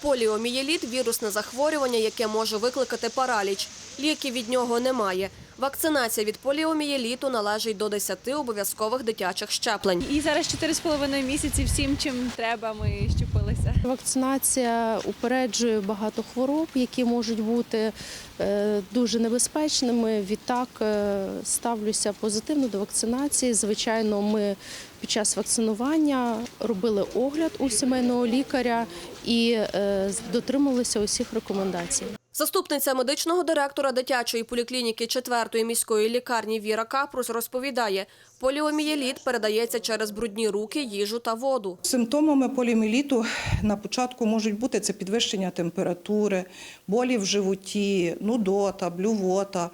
Поліомієліт – вірусне захворювання, яке може викликати параліч. Ліків від нього немає. Вакцинація від поліомієліту належить до 10 обов'язкових дитячих щеплень. І зараз 4,5 місяці всім, чим треба, ми щепилися. Вакцинація упереджує багато хвороб, які можуть бути е, дуже небезпечними. Відтак е, ставлюся позитивно до вакцинації. Звичайно, ми під час вакцинування робили огляд у сімейного лікаря і е, дотримувалися усіх рекомендацій. Заступниця медичного директора дитячої поліклініки 4-ї міської лікарні Віра Капрус розповідає, поліомієліт передається через брудні руки, їжу та воду. Симптомами поліоміеліту на початку можуть бути це підвищення температури, болі в животі, нудота, блювота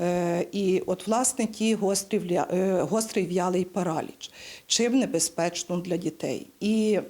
е, і от власне ті гострі, е, гострий в'ялий параліч, чим небезпечно для дітей. І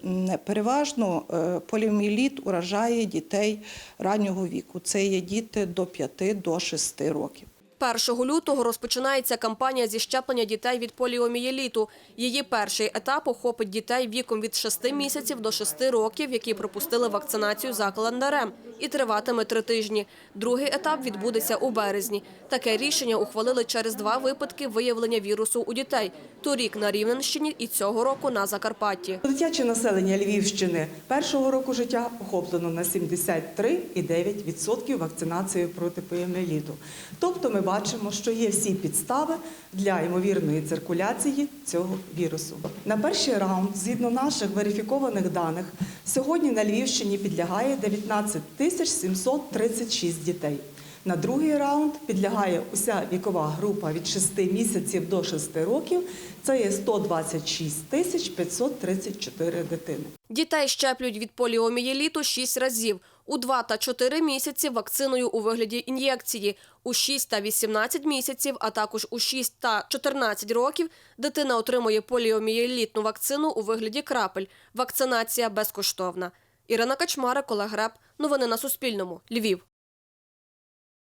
переважно е, поліоміеліт уражає дітей раннього віку. Це є діти до 5 до 6 років. 1 лютого розпочинається кампанія зі щеплення дітей від поліомієліту. Її перший етап охопить дітей віком від 6 місяців до 6 років, які пропустили вакцинацію за календарем, і триватиме три тижні. Другий етап відбудеться у березні. Таке рішення ухвалили через два випадки виявлення вірусу у дітей – торік на Рівненщині і цього року на Закарпатті. Дитяче населення Львівщини першого року життя охоплено на 73,9% вакцинацією проти поліомієліту. Тобто ми бачимо, що є всі підстави для ймовірної циркуляції цього вірусу. На перший раунд, згідно наших верифікованих даних, сьогодні на Львівщині підлягає 19 тисяч 736 дітей. На другий раунд підлягає уся вікова група від 6 місяців до 6 років. Це є 126 тисяч 534 дитини. Дітей щеплюють від поліомієліту 6 разів. У 2 та 4 місяці вакциною у вигляді ін'єкції. У 6 та 18 місяців, а також у 6 та 14 років дитина отримує поліомієлітну вакцину у вигляді крапель. Вакцинація безкоштовна. Ірина Качмарик, Олег Греб. Новини на Суспільному. Львів.